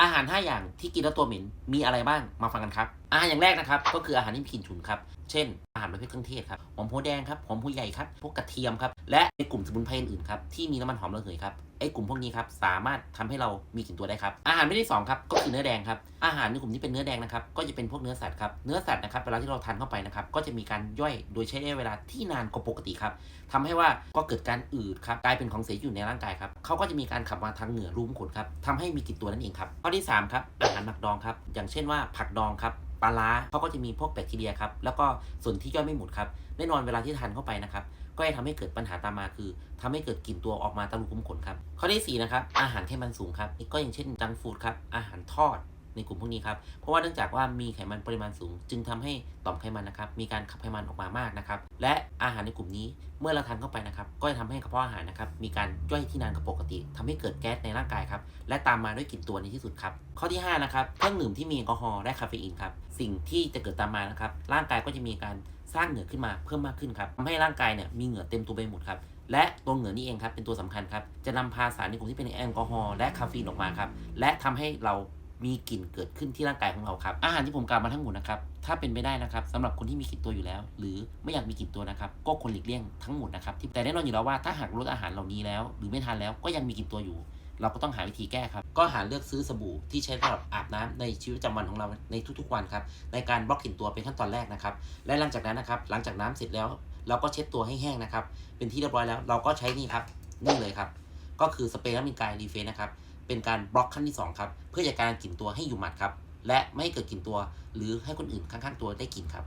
อาหาร 5 อย่างที่กินแล้วตัวเหม็นมีอะไรบ้างมาฟังกันครับอาหารอย่างแรกนะครับก็คืออาหารที่มีกลิ่นฉุนครับเช่น อาหารประเภทเครื่องเทศครับหอมหัวแดงครับหอมหัวใหญ่ครับพวกกระเทียมครับและในกลุ่มสมุนไพรอื่นๆครับที่มีน้ำมันหอมระเหยครับไอ้กลุ่มพวกนี้ครับสามารถทำให้เรามีกลิ่นตัวได้ครับอาหารประเภทที่สองครับก็คือเนื้อแดงครับอาหารในกลุ่มที่เป็นเนื้อแดงนะครับก็จะเป็นพวกเนื้อสัตว์ครับเนื้อสัตว์นะครับเวลาที่เราทานเข้าไปนะครับก็จะมีการย่อยโดยใช้ระยะเวลาที่นานกว่าปกติครับทำให้ว่าก็เกิดการอืดครับกลายเป็นของเสียอยู่ในร่างกายครับเขาก็จะมีการขับมาทางเหงื่อรูมขนครับทำให้มีกลิ่นตัวนั่นเองครับข้อที่3ครับอาหารหมักดองครับ อย่างเช่นว่าผักดองครับปลาร้าเขาก็จะมีพวกแบคทีเรียครับแล้วก็ส่วนที่ย่อยไม่หมดครับแน่นอนเวลาที่ทานเข้าไปนะครับก็จะทำให้เกิดปัญหาตามมาคือทำให้เกิดกลิ่นตัวออกมาตะลุคุ้มขนครับข้อที่สี่นะครับอาหารไขมันสูงครับก็อย่างเช่นจังฟูดครับอาหารทอด ในกลุ่มพวกนี้ครับ เพราะว่าเนื่องจากว่ามีไขมันปริมาณสูง จึงทำให้ต่อมไขมันนะครับ มีการขับไขมันออกมามากนะครับ และอาหารในกลุ่มนี้เมื่อเราทานเข้าไปนะครับ ก็จะทำให้กระเพาะอาหารนะครับ มีการย่อยที่นานกว่าปกติทำให้เกิดแก๊สในร่างกายครับ และตามมาด้วยกลิ่นตัวในที่สุดครับ ข้อที่5นะครับ เครื่องดื่มที่มีแอลกอฮอล์และคาเฟอีนครับ สิ่งที่จะเกิดตามมานะครับ ร่างกายก็จะมีการสร้างเหงื่อขึ้นมาเพิ่มมากขึ้นครับทำให้ร่างกายเนี่ยมีเหงื่อเต็มตัวไปหมดครับและตัวเหงื่อนี่เองครับเป็นตัวสำคัญครับจะนำพาสารในกลุ่มที่เป็นแอลกอฮอล์และคาเฟอีนออกมาครับและทำให้เรา มีกลิ่นเกิดขึ้นที่ร่างกายของเราครับ อาหารที่ผมกล่าวมาทั้งหมดนะครับ ถ้าเป็นไปได้นะครับสำหรับคนที่มีกลิ่นตัวอยู่แล้ว หรือไม่อยากมีกลิ่นตัวนะครับ ก็ควรหลีกเลี่ยงทั้งหมดนะครับแต่แน่นอนอยู่แล้วว่าถ้าหากลดอาหารเหล่านี้แล้ว หรือไม่ทานแล้วก็ยังมีกลิ่นตัวอยู่ เราก็ต้องหาวิธีแก้ครับ ก็หาเลือกซื้อสบู่ที่ใช้สำหรับอาบน้ำในชีวิตประจำวันของเราในทุกๆวันครับ ในการบล็อกกลิ่นตัวเป็นขั้นตอนแรกนะครับ และหลังจากนั้นนะครับ หลังจากน้ำเสร็จแล้ว เราก็เช็ดตัวให้แห้งนะครับ เป็นที่เรียบร้อยแล้ว เราก็ใช้นี่ครับนี่เลยครับ ก็คือสเปรย์น้ำมินกายรีเฟนนะครับ เป็นการบล็อกขั้นที่สองครับ เพื่อจัดการกลิ่นตัวให้อยู่หมัดครับ และไม่ให้เกิดกลิ่นตัว หรือให้คนอื่นข้างๆตัวได้กลิ่นครับ